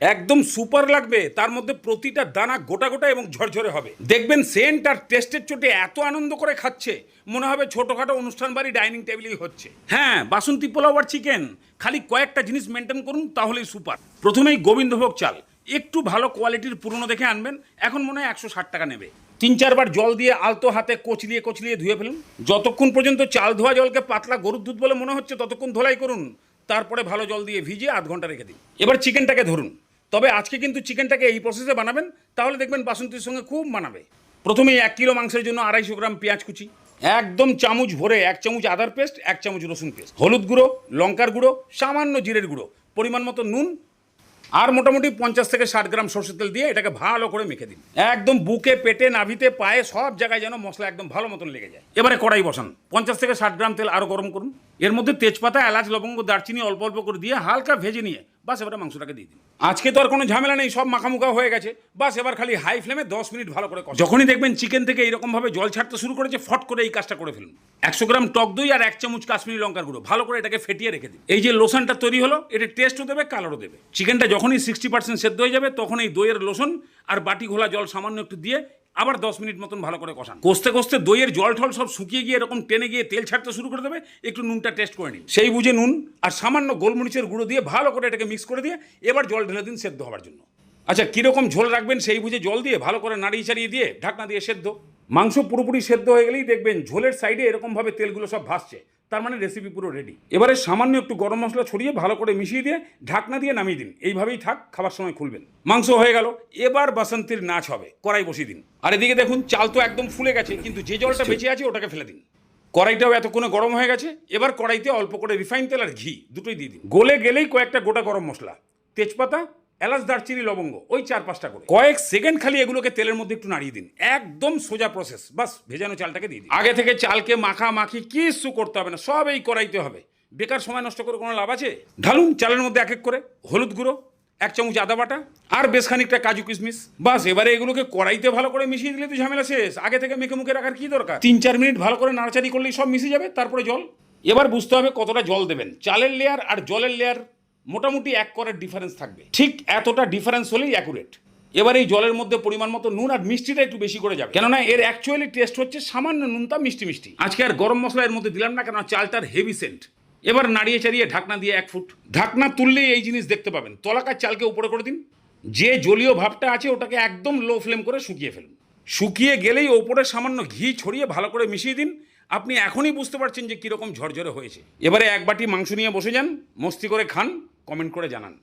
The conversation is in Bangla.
একদম সুপার লাগবে, তার মধ্যে প্রতিটা দানা গোটা গোটা এবং ঝরঝরে হবে। দেখবেন সেন্ট আর টেস্টের চোটে এত আনন্দ করে খাচ্ছে, মনে হবে ছোটোখাটো অনুষ্ঠান বাড়ি ডাইনিং টেবিলেই হচ্ছে। হ্যাঁ বাসন্তী পোলাও আর চিকেন, খালি কয়েকটা জিনিস মেনটেন করুন, তাহলেই সুপার। প্রথমেই গোবিন্দভোগ চাল, একটু ভালো কোয়ালিটির পুরনো দেখে আনবেন, এখন মনে হয় একশো ষাট টাকা নেবে। তিন চারবার জল দিয়ে আলতো হাতে কচলিয়ে কচলিয়ে ধুয়ে ফেলুন। যতক্ষণ পর্যন্ত চাল ধোয়া জলকে পাতলা গরুর দুধ বলে মনে হচ্ছে, ততক্ষণ ধোলাই করুন। তারপরে ভালো জল দিয়ে ভিজিয়ে আধ ঘণ্টা রেখে দিন। এবার চিকেনটাকে ধরুন। তবে আজকে কিন্তু চিকেনটাকে এই প্রসেসে বানাবেন, তাহলে দেখবেন বাসন্তীর সঙ্গে খুব মানাবে। প্রথমেই এক কিলো মাংসের জন্য আড়াইশো গ্রাম পেঁয়াজ কুচি, একদম চামচ ভরে এক চামচ আদার পেস্ট, এক চামচ রসুন পেস্ট, হলুদ গুঁড়ো, লঙ্কার গুঁড়ো, সামান্য জিরের গুঁড়ো, পরিমাণ মতো নুন, আর মোটামুটি পঞ্চাশ থেকে ষাট গ্রাম সর্ষের তেল দিয়ে এটাকে ভালো করে মেখে দিন। একদম বুকে, পেটে, নাভিতে, পায়ে, সব জায়গায় যেন মশলা একদম ভালো মতন লেগে যায়। এবারে কড়াই বসান। পঞ্চাশ থেকে ষাট গ্রাম তেল আরও গরম করুন। এর মধ্যে তেজপাতা, এলাচ, লবঙ্গ, দারচিনি অল্প অল্প করে দিয়ে হালকা ভেজে নিয়ে বাস এবারে মাংসটাকে দিয়ে দিন। আজকে তো আর কোনো ঝামেলা নেই, সব মাখামুখা হয়ে গেছে। বাস এবার খালি হাই ফ্লেমে দশ মিনিট ভালো করে যখনই দেখবেন চিকেন থেকে এইরকমভাবে জল ছাড়তে শুরু করেছে, ফট করে এই কাজটা করে ফেলুন। একশো গ্রাম টক দই আর এক চামচ কাশ্মীরি লঙ্কার গুঁড়ো, ভালো করে এটাকে ফেটিয়ে রেখে দিন। এই যে লোশনটা তৈরি হলো এটা টেস্টও দেবে কালারও দেবে। চিকেনটা যখনই সিক্সটি পার্সেন্ট সেদ্ধ হয়ে যাবে, তখন এই দইয়ের লোশন আর বাটি ঘোলা জল সামান্য একটু দিয়ে আবার দশ মিনিট মতন ভালো করে কষান। কষতে কষতে দইয়ের জল টল সব শুকিয়ে গিয়ে এরকম টেনে গিয়ে তেল ছাড়তে শুরু করে দেবে, একটু নুনটা টেস্ট করে নিন। সেই বুঝে নুন আর সামান্য গোলমরিচের গুঁড়ো দিয়ে ভালো করে এটাকে মিক্স করে দিয়ে এবার জল ঢেলে দিন সেদ্ধ হওয়ার জন্য। আচ্ছা কীরকম ঝোল রাখবেন সেই বুঝে জল দিয়ে ভালো করে নাড়িয়ে চাড়িয়ে দিয়ে ঢাকনা দিয়ে সেদ্ধ। মাংস পুরোপুরি সেদ্ধ হয়ে গেলেই দেখবেন ঝোলের সাইডে এরকমভাবে তেলগুলো সব ভাসছে। তার মানে রেসিপি পুরো রেডি এবারে সামান্য একটু গরম মশলা ছড়িয়ে ভালো করে মিশিয়ে দিয়ে ঢাকনা দিয়ে নামিয়ে দিন। এইভাবেই থাক খাবার সময় খুলবেন। মাংস হয়ে গেল এবার বাসন্তীর নাচ হবে কড়াই বসিয়ে দিন। আর এদিকে দেখুন চাল তো একদম ফুলে গেছে কিন্তু যে জলটা বেঁচে আছে ওটাকে ফেলে দিন। কড়াইটাও এতক্ষণে গরম হয়ে গেছে এবার কড়াইতে অল্প করে রিফাইন তেল আর ঘি দুটোই দিয়ে দিন। গলে গেলেই কয়েকটা গোটা গরম মশলা। তেজপাতা এলাচ দারচিনি লবঙ্গ ওই চার পাঁচটা করে। কয়েক সেকেন্ড খালি এগুলোকে তেলের মধ্যে একটু নাড়িয়ে দিন। একদম সোজা প্রসেস বাস ভেজানো চালটাকে দিয়ে দিন। আগে থেকে চালকে মাখা মাখি কিচ্ছু করতে হবে না সব এই কড়াইতে হবে। বেকার সময় নষ্ট করে কোনো লাভ আছে? ঢালুন চালের মধ্যে এক এক করে হলুদ গুঁড়ো এক চামচ আদা বাটা আর বেশ খানিকটা কাজু কিশমিশ। বাস এবারে এগুলোকে কড়াইতে ভালো করে মিশিয়ে দিলে তো ঝামেলা শেষ। আগে থেকে মেখে মুখে রাখার কি দরকার? তিন চার মিনিট ভালো করে নাড়াচাড়ি করলেই সব মিশে যাবে তারপরে জল। এবার বুঝতে হবে কতটা জল দেবেন। চালের লেয়ার আর জলের লেয়ার মোটামুটি এক করের ডিফারেন্স থাকবে। ঠিক এতটা ডিফারেন্স হলেই অ্যাকুরেট এবার এই জলের মধ্যে পরিমাণ মতো নুন আর মিষ্টিটা একটু বেশি করে যাবে। কেননা এর অ্যাকচুয়ালি টেস্ট হচ্ছে সামান্য নুনটা মিষ্টি মিষ্টি। আজকে আর গরম মশলা এর মধ্যে দিলাম না কেন চালটার হেভি সেন্ট এবার নাড়িয়ে চাড়িয়ে ঢাকনা দিয়ে এক ফুট। ঢাকনা তুললেই এই জিনিস দেখতে পাবেন। তলাকার চালকে উপরে করে দিন। যে জলীয় ভাবটা আছে ওটাকে একদম লো ফ্লেম করে শুকিয়ে ফেলুন। শুকিয়ে গেলেই ওপরে সামান্য ঘি ছড়িয়ে ভালো করে মিশিয়ে দিন। আপনি এখনই বুঝতে পারছেন যে কীরকম ঝরঝরে হয়েছে। এবারে এক বাটি মাংস নিয়ে বসে যান, মস্তি করে খান। কমেন্ট করে জানান।